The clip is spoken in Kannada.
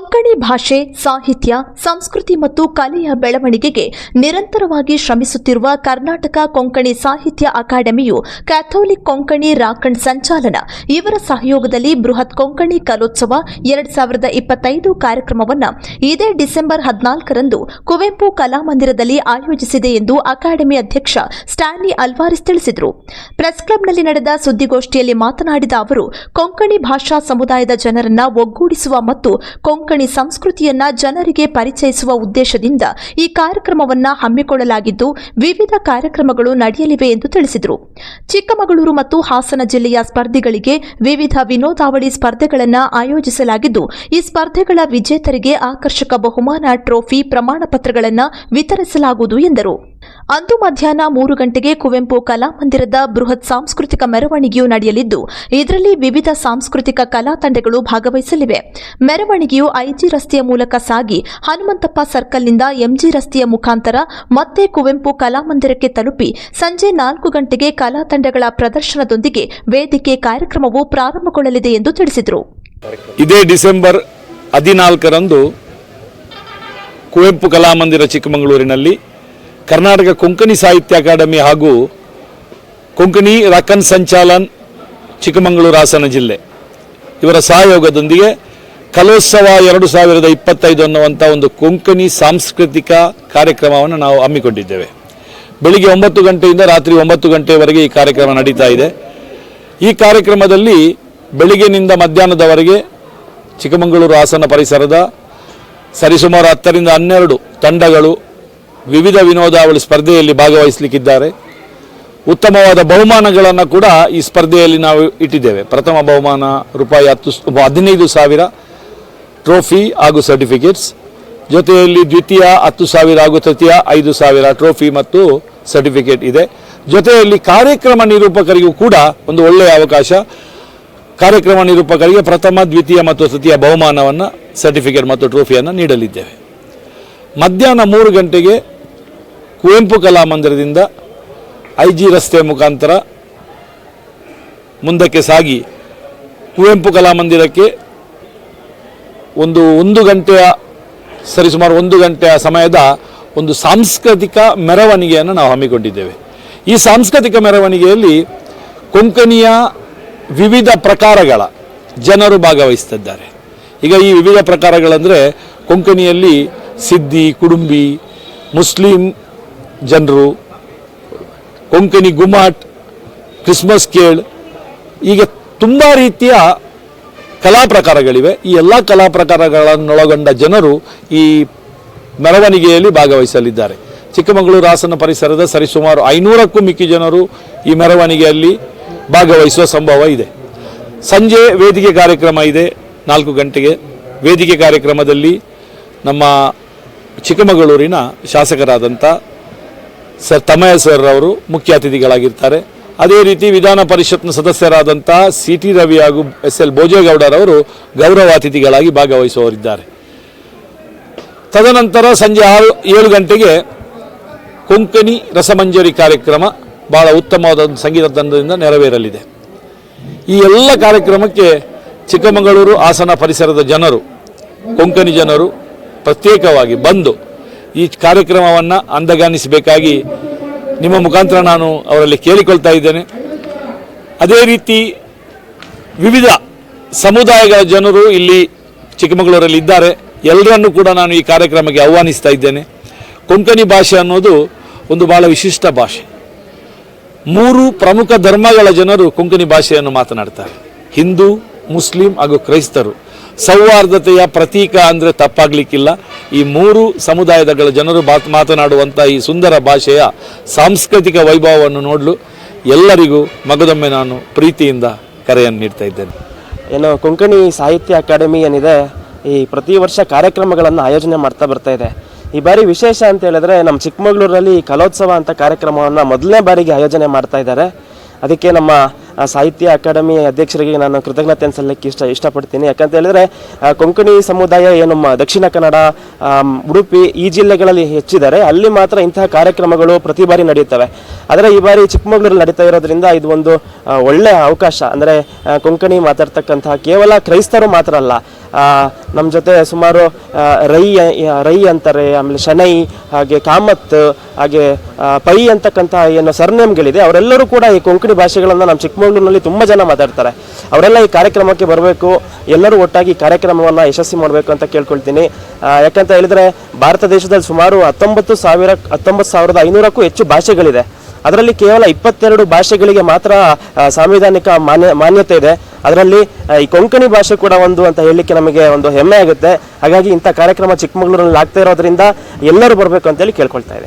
ಕೊಂಕಣಿ ಭಾಷೆ, ಸಾಹಿತ್ಯ, ಸಂಸ್ಕೃತಿ ಮತ್ತು ಕಲೆಯ ಬೆಳವಣಿಗೆಗೆ ನಿರಂತರವಾಗಿ ಶ್ರಮಿಸುತ್ತಿರುವ ಕರ್ನಾಟಕ ಕೊಂಕಣಿ ಸಾಹಿತ್ಯ ಅಕಾಡೆಮಿಯು ಕ್ಯಾಥೋಲಿಕ್ ಕೊಂಕಣಿ ರಾಖಂಡ್ ಸಂಚಾಲನ. ಇವರ ಸಹಯೋಗದಲ್ಲಿ ಬೃಹತ್ ಕೊಂಕಣಿ ಕಲೋತ್ಸವ ಎರಡ್ ಸಾವಿರದ ಇಪ್ಪತ್ತೈದು ಕಾರ್ಯಕ್ರಮವನ್ನು ಇದೇ ಡಿಸೆಂಬರ್ ಹದಿನಾಲ್ಕರಂದು ಕುವೆಂಪು ಕಲಾಮಂದಿರದಲ್ಲಿ ಆಯೋಜಿಸಿದೆ ಎಂದು ಅಕಾಡೆಮಿ ಅಧ್ಯಕ್ಷ ಸ್ಟಾನ್ಲಿ ಅಲ್ವಾರಿಸ್ ತಿಳಿಸಿದರು. ಪ್ರೆಸ್ ಕ್ಲಬ್ನಲ್ಲಿ ನಡೆದ ಸುದ್ದಿಗೋಷ್ಠಿಯಲ್ಲಿ ಮಾತನಾಡಿದ ಅವರು, ಕೊಂಕಣಿ ಭಾಷಾ ಸಮುದಾಯದ ಜನರನ್ನ ಒಗ್ಗೂಡಿಸುವ ಮತ್ತು ಕೊಂಕಣಿ ಸಂಸ್ಕೃತಿಯನ್ನ ಜನರಿಗೆ ಪರಿಚಯಿಸುವ ಉದ್ದೇಶದಿಂದ ಈ ಕಾರ್ಯಕ್ರಮವನ್ನ ಹಮ್ಮಿಕೊಳ್ಳಲಾಗಿದ್ದು ವಿವಿಧ ಕಾರ್ಯಕ್ರಮಗಳು ನಡೆಯಲಿವೆ ಎಂದು ತಿಳಿಸಿದರು. ಚಿಕ್ಕಮಗಳೂರು ಮತ್ತು ಹಾಸನ ಜಿಲ್ಲೆಯ ಸ್ಪರ್ಧಿಗಳಿಗೆ ವಿವಿಧ ವಿನೋದಾವಳಿ ಸ್ಪರ್ಧೆಗಳನ್ನು ಆಯೋಜಿಸಲಾಗಿದ್ದು, ಈ ಸ್ಪರ್ಧೆಗಳ ವಿಜೇತರಿಗೆ ಆಕರ್ಷಕ ಬಹುಮಾನ ಟ್ರೋಫಿ ಪ್ರಮಾಣ ಪತ್ರಗಳನ್ನು ವಿತರಿಸಲಾಗುವುದು ಎಂದರು. ಅಂದು ಮಧ್ಯಾಹ್ನ ಮೂರು ಗಂಟೆಗೆ ಕುವೆಂಪು ಕಲಾಮಂದಿರದ ಬೃಹತ್ ಸಾಂಸ್ಕೃತಿಕ ಮೆರವಣಿಗೆಯು ನಡೆಯಲಿದ್ದು, ಇದರಲ್ಲಿ ವಿವಿಧ ಸಾಂಸ್ಕೃತಿಕ ಕಲಾ ತಂಡಗಳು ಭಾಗವಹಿಸಲಿವೆ. ಮೆರವಣಿಗೆಯು ಐಜಿ ರಸ್ತೆಯ ಮೂಲಕ ಸಾಗಿ, ಹನುಮಂತಪ್ಪ ಸರ್ಕಲ್ನಿಂದ ಎಂಜಿ ರಸ್ತೆಯ ಮುಖಾಂತರ ಮತ್ತೆ ಕುವೆಂಪು ಕಲಾಮಂದಿರಕ್ಕೆ ತಲುಪಿ, ಸಂಜೆ ನಾಲ್ಕು ಗಂಟೆಗೆ ಕಲಾ ತಂಡಗಳ ಪ್ರದರ್ಶನದೊಂದಿಗೆ ವೇದಿಕೆ ಕಾರ್ಯಕ್ರಮವು ಪ್ರಾರಂಭಗೊಳ್ಳಲಿದೆ ಎಂದು ತಿಳಿಸಿದರು. ಇದೇ ಡಿಸೆಂಬರ್ ಹದಿನಾಲ್ಕರಂದು ಕುವೆಂಪು ಕಲಾಮಂದಿರ ಚಿಕ್ಕಮಗಳೂರಿನಲ್ಲಿ ಕರ್ನಾಟಕ ಕೊಂಕಣಿ ಸಾಹಿತ್ಯ ಅಕಾಡೆಮಿ ಹಾಗೂ ಕೊಂಕಣಿ ರಕನ್ ಸಂಚಾಲನ್, ಚಿಕ್ಕಮಗಳೂರು ಹಾಸನ ಜಿಲ್ಲೆ. ಇವರ ಸಹಯೋಗದೊಂದಿಗೆ ಕಲೋತ್ಸವ ಎರಡು ಸಾವಿರದ ಇಪ್ಪತ್ತೈದು ಅನ್ನುವಂಥ ಒಂದು ಕೊಂಕಣಿ ಸಾಂಸ್ಕೃತಿಕ ಕಾರ್ಯಕ್ರಮವನ್ನು ನಾವು ಹಮ್ಮಿಕೊಂಡಿದ್ದೇವೆ. ಬೆಳಿಗ್ಗೆ ಒಂಬತ್ತು ಗಂಟೆಯಿಂದ ರಾತ್ರಿ ಒಂಬತ್ತು ಗಂಟೆವರೆಗೆ ಈ ಕಾರ್ಯಕ್ರಮ ನಡೀತಾ ಇದೆ. ಈ ಕಾರ್ಯಕ್ರಮದಲ್ಲಿ ಬೆಳಿಗ್ಗೆನಿಂದ ಮಧ್ಯಾಹ್ನದವರೆಗೆ ಚಿಕ್ಕಮಗಳೂರು ಹಾಸನ ಪರಿಸರದ ಸರಿಸುಮಾರು ಹತ್ತರಿಂದ ಹನ್ನೆರಡು ತಂಡಗಳು ವಿವಿಧ ವಿನೋದಾವಳಿ ಸ್ಪರ್ಧೆಯಲ್ಲಿ ಭಾಗವಹಿಸಲಿಕ್ಕಿದ್ದಾರೆ. ಉತ್ತಮವಾದ ಬಹುಮಾನಗಳನ್ನು ಕೂಡ ಈ ಸ್ಪರ್ಧೆಯಲ್ಲಿ ನಾವು ಇಟ್ಟಿದ್ದೇವೆ. ಪ್ರಥಮ ಬಹುಮಾನ ರೂಪಾಯಿ ಹತ್ತು ಹದಿನೈದು ಸಾವಿರ ಟ್ರೋಫಿ ಹಾಗೂ ಸರ್ಟಿಫಿಕೇಟ್ಸ್. ಜೊತೆಯಲ್ಲಿ ದ್ವಿತೀಯ ಹತ್ತು ಸಾವಿರ ಹಾಗೂ ತೃತೀಯ ಐದು ಸಾವಿರ ಟ್ರೋಫಿ ಮತ್ತು ಸರ್ಟಿಫಿಕೇಟ್ ಇದೆ. ಜೊತೆಯಲ್ಲಿ ಕಾರ್ಯಕ್ರಮ ನಿರೂಪಕರಿಗೂ ಕೂಡ ಒಂದು ಒಳ್ಳೆಯ ಅವಕಾಶ. ಕಾರ್ಯಕ್ರಮ ನಿರೂಪಕರಿಗೆ ಪ್ರಥಮ, ದ್ವಿತೀಯ ಮತ್ತು ತೃತೀಯ ಬಹುಮಾನವನ್ನು, ಸರ್ಟಿಫಿಕೇಟ್ ಮತ್ತು ಟ್ರೋಫಿಯನ್ನು ನೀಡಲಿದ್ದೇವೆ. ಮಧ್ಯಾಹ್ನ ಮೂರು ಗಂಟೆಗೆ ಕುವೆಂಪು ಕಲಾಮಂದಿರದಿಂದ ಐ ಜಿ ರಸ್ತೆ ಮುಖಾಂತರ ಮುಂದಕ್ಕೆ ಸಾಗಿ ಕುವೆಂಪು ಕಲಾಮಂದಿರಕ್ಕೆ ಒಂದು ಒಂದು ಗಂಟೆಯ ಸರಿಸುಮಾರು ಒಂದು ಗಂಟೆಯ ಸಮಯದ ಒಂದು ಸಾಂಸ್ಕೃತಿಕ ಮೆರವಣಿಗೆಯನ್ನು ನಾವು ಹಮ್ಮಿಕೊಂಡಿದ್ದೇವೆ. ಈ ಸಾಂಸ್ಕೃತಿಕ ಮೆರವಣಿಗೆಯಲ್ಲಿ ಕೊಂಕಣಿಯ ವಿವಿಧ ಪ್ರಕಾರಗಳ ಜನರು ಭಾಗವಹಿಸ್ತಿದ್ದಾರೆ. ಈಗ ಈ ವಿವಿಧ ಪ್ರಕಾರಗಳಂದರೆ ಕೊಂಕಣಿಯಲ್ಲಿ ಸಿದ್ದಿ, ಕುಡುಂಬಿ, ಮುಸ್ಲಿಂ ಜನರು, ಕೊಂಕಣಿ ಗುಮಾಟ್ ಕ್ರಿಸ್ಮಸ್ ಕೇಳ್, ಹೀಗೆ ತುಂಬ ರೀತಿಯ ಕಲಾ ಪ್ರಕಾರಗಳಿವೆ. ಈ ಎಲ್ಲ ಕಲಾ ಪ್ರಕಾರಗಳನ್ನೊಳಗೊಂಡ ಜನರು ಈ ಮೆರವಣಿಗೆಯಲ್ಲಿ ಭಾಗವಹಿಸಲಿದ್ದಾರೆ. ಚಿಕ್ಕಮಗಳೂರು ಹಾಸನ ಪರಿಸರದ ಸರಿಸುಮಾರು ಐನೂರಕ್ಕೂ ಮಿಕ್ಕಿ ಜನರು ಈ ಮೆರವಣಿಗೆಯಲ್ಲಿ ಭಾಗವಹಿಸುವ ಸಂಭವ ಇದೆ. ಸಂಜೆ ವೇದಿಕೆ ಕಾರ್ಯಕ್ರಮ ಇದೆ, ನಾಲ್ಕು ಗಂಟೆಗೆ. ವೇದಿಕೆ ಕಾರ್ಯಕ್ರಮದಲ್ಲಿ ನಮ್ಮ ಚಿಕ್ಕಮಗಳೂರಿನ ಶಾಸಕರಾದಂಥ ಸರ್ ತಮಯ ಸರ್ ಅವರು ಮುಖ್ಯ ಅತಿಥಿಗಳಾಗಿರ್ತಾರೆ. ಅದೇ ರೀತಿ ವಿಧಾನ ಪರಿಷತ್ನ ಸದಸ್ಯರಾದಂಥ ಸಿ ಟಿ ರವಿ ಹಾಗೂ ಎಸ್ ಎಲ್ ಭೋಜೇಗೌಡರವರು ಗೌರವ ಅತಿಥಿಗಳಾಗಿ ಭಾಗವಹಿಸುವವರಿದ್ದಾರೆ. ತದನಂತರ ಸಂಜೆ ಆರು, ಏಳು ಗಂಟೆಗೆ ಕೊಂಕಣಿ ರಸಮಂಜರಿ ಕಾರ್ಯಕ್ರಮ ಬಹಳ ಉತ್ತಮವಾದ ಸಂಗೀತ ತಂಡದಿಂದ ನೆರವೇರಲಿದೆ. ಈ ಎಲ್ಲ ಕಾರ್ಯಕ್ರಮಕ್ಕೆ ಚಿಕ್ಕಮಗಳೂರು ಹಾಸನ ಪರಿಸರದ ಜನರು, ಕೊಂಕಣಿ ಜನರು ಪ್ರತ್ಯೇಕವಾಗಿ ಬಂದು ಈ ಕಾರ್ಯಕ್ರಮವನ್ನು ಅಂದಗಾನಿಸಬೇಕಾಗಿ ನಿಮ್ಮ ಮುಖಾಂತರ ನಾನು ಅವರಲ್ಲಿ ಕೇಳಿಕೊಳ್ತಾ ಇದ್ದೇನೆ. ಅದೇ ರೀತಿ ವಿವಿಧ ಸಮುದಾಯಗಳ ಜನರು ಇಲ್ಲಿ ಚಿಕ್ಕಮಗಳೂರಲ್ಲಿ ಇದ್ದಾರೆ. ಎಲ್ಲರನ್ನೂ ಕೂಡ ನಾನು ಈ ಕಾರ್ಯಕ್ರಮಕ್ಕೆ ಆಹ್ವಾನಿಸ್ತಾ ಇದ್ದೇನೆ. ಕೊಂಕಣಿ ಭಾಷೆ ಅನ್ನೋದು ಒಂದು ಬಹಳ ವಿಶಿಷ್ಟ ಭಾಷೆ. ಮೂರು ಪ್ರಮುಖ ಧರ್ಮಗಳ ಜನರು ಕೊಂಕಣಿ ಭಾಷೆಯನ್ನು ಮಾತನಾಡ್ತಾರೆ. ಹಿಂದೂ, ಮುಸ್ಲಿಂ ಹಾಗೂ ಕ್ರೈಸ್ತರು. ಸೌಹಾರ್ದತೆಯ ಪ್ರತೀಕ ಅಂದರೆ ತಪ್ಪಾಗಲಿಕ್ಕಿಲ್ಲ. ಈ ಮೂರು ಸಮುದಾಯದಗಳ ಜನರು ಬಾತ್ ಮಾತನಾಡುವಂಥ ಈ ಸುಂದರ ಭಾಷೆಯ ಸಾಂಸ್ಕೃತಿಕ ವೈಭವವನ್ನು ನೋಡಲು. ಎಲ್ಲರಿಗೂ ಮಗದೊಮ್ಮೆ ನಾನು ಪ್ರೀತಿಯಿಂದ ಕರೆಯನ್ನು ನೀಡ್ತಾ ಇದ್ದೇನೆ. ಏನು ಕೊಂಕಣಿ ಸಾಹಿತ್ಯ ಅಕಾಡೆಮಿ ಏನಿದೆ, ಈ ಪ್ರತಿ ವರ್ಷ ಕಾರ್ಯಕ್ರಮಗಳನ್ನು ಆಯೋಜನೆ ಮಾಡ್ತಾ ಬರ್ತಾ ಇದೆ. ಈ ಬಾರಿ ವಿಶೇಷ ಅಂತ ಹೇಳಿದ್ರೆ ನಮ್ಮ ಚಿಕ್ಕಮಗಳೂರಲ್ಲಿ ಕಲೋತ್ಸವ ಅಂತ ಕಾರ್ಯಕ್ರಮವನ್ನು ಮೊದಲನೇ ಬಾರಿಗೆ ಆಯೋಜನೆ ಮಾಡ್ತಾ ಇದ್ದಾರೆ. ಅದಕ್ಕೆ ನಮ್ಮ ಆ, ಸಾಹಿತ್ಯ ಅಕಾಡೆಮಿ ಅಧ್ಯಕ್ಷರಿಗೆ ನಾನು ಕೃತಜ್ಞತೆ ಸಲ್ಲಕ್ಕೆ ಇಷ್ಟ ಇಷ್ಟಪಡ್ತೀನಿ. ಯಾಕಂತ ಹೇಳಿದ್ರೆ ಕೊಂಕಣಿ ಸಮುದಾಯ ಏನು ದಕ್ಷಿಣ ಕನ್ನಡ ಉಡುಪಿ ಈ ಜಿಲ್ಲೆಗಳಲ್ಲಿ ಹೆಚ್ಚಿದ್ದಾರೆ. ಅಲ್ಲಿ ಮಾತ್ರ ಇಂತಹ ಕಾರ್ಯಕ್ರಮಗಳು ಪ್ರತಿ ಬಾರಿ ನಡೆಯುತ್ತವೆ ಆದರೆ ಈ ಬಾರಿ ಚಿಕ್ಕಮಗಳೂರಲ್ಲಿ ನಡೀತಾ ಇರೋದ್ರಿಂದ ಇದು ಒಂದು ಒಳ್ಳೆಯ ಅವಕಾಶ. ಅಂದರೆ ಕೊಂಕಣಿ ಮಾತಾಡ್ತಕ್ಕಂತಹ ಕೇವಲ ಕ್ರೈಸ್ತರು ಮಾತ್ರ ಅಲ್ಲ ನಮ್ಮ ಜೊತೆ ಸುಮಾರು ರೈ ರೈ ಅಂತಾರೆ, ಆಮೇಲೆ ಶನೈ, ಹಾಗೆ ಕಾಮತ್, ಹಾಗೆ ಪೈ ಅಂತಕ್ಕಂಥ ಏನು ಸರ್ನೇಮ್ಗಳಿದೆ, ಅವರೆಲ್ಲರೂ ಕೂಡ ಈ ಕೊಂಕಣಿ ಭಾಷೆಗಳನ್ನು ನಮ್ಮ ಚಿಕ್ಕಮಗಳೂರಿನಲ್ಲಿ ತುಂಬ ಜನ ಮಾತಾಡ್ತಾರೆ. ಅವರೆಲ್ಲ ಈ ಕಾರ್ಯಕ್ರಮಕ್ಕೆ ಬರಬೇಕು, ಎಲ್ಲರೂ ಒಟ್ಟಾಗಿ ಈ ಕಾರ್ಯಕ್ರಮವನ್ನು ಯಶಸ್ವಿ ಮಾಡಬೇಕು ಅಂತ ಕೇಳ್ಕೊಳ್ತೀನಿ. ಯಾಕಂತ ಹೇಳಿದ್ರೆ ಭಾರತ ದೇಶದಲ್ಲಿ ಸುಮಾರು ಹತ್ತೊಂಬತ್ತು ಸಾವಿರ, ಹತ್ತೊಂಬತ್ತು ಸಾವಿರದ ಐನೂರಕ್ಕೂ ಹೆಚ್ಚು ಭಾಷೆಗಳಿದೆ. ಅದರಲ್ಲಿ ಕೇವಲ ಇಪ್ಪತ್ತೆರಡು ಭಾಷೆಗಳಿಗೆ ಮಾತ್ರ ಸಾಂವಿಧಾನಿಕ ಮಾನ್ಯ, ಮಾನ್ಯತೆ ಇದೆ. ಅದರಲ್ಲಿ ಈ ಕೊಂಕಣಿ ಭಾಷೆ ಕೂಡ ಒಂದು ಅಂತ ಹೇಳಲಿಕ್ಕೆ ನಮಗೆ ಒಂದು ಹೆಮ್ಮೆ ಆಗುತ್ತೆ. ಹಾಗಾಗಿ ಇಂಥ ಕಾರ್ಯಕ್ರಮ ಚಿಕ್ಕಮಗಳೂರಲ್ಲಿ ಆಗ್ತಾ ಇರೋದ್ರಿಂದ ಎಲ್ಲರೂ ಬರಬೇಕು ಅಂತೇಳಿ ಕೇಳ್ಕೊಳ್ತಾ ಇದ್ದೀನಿ.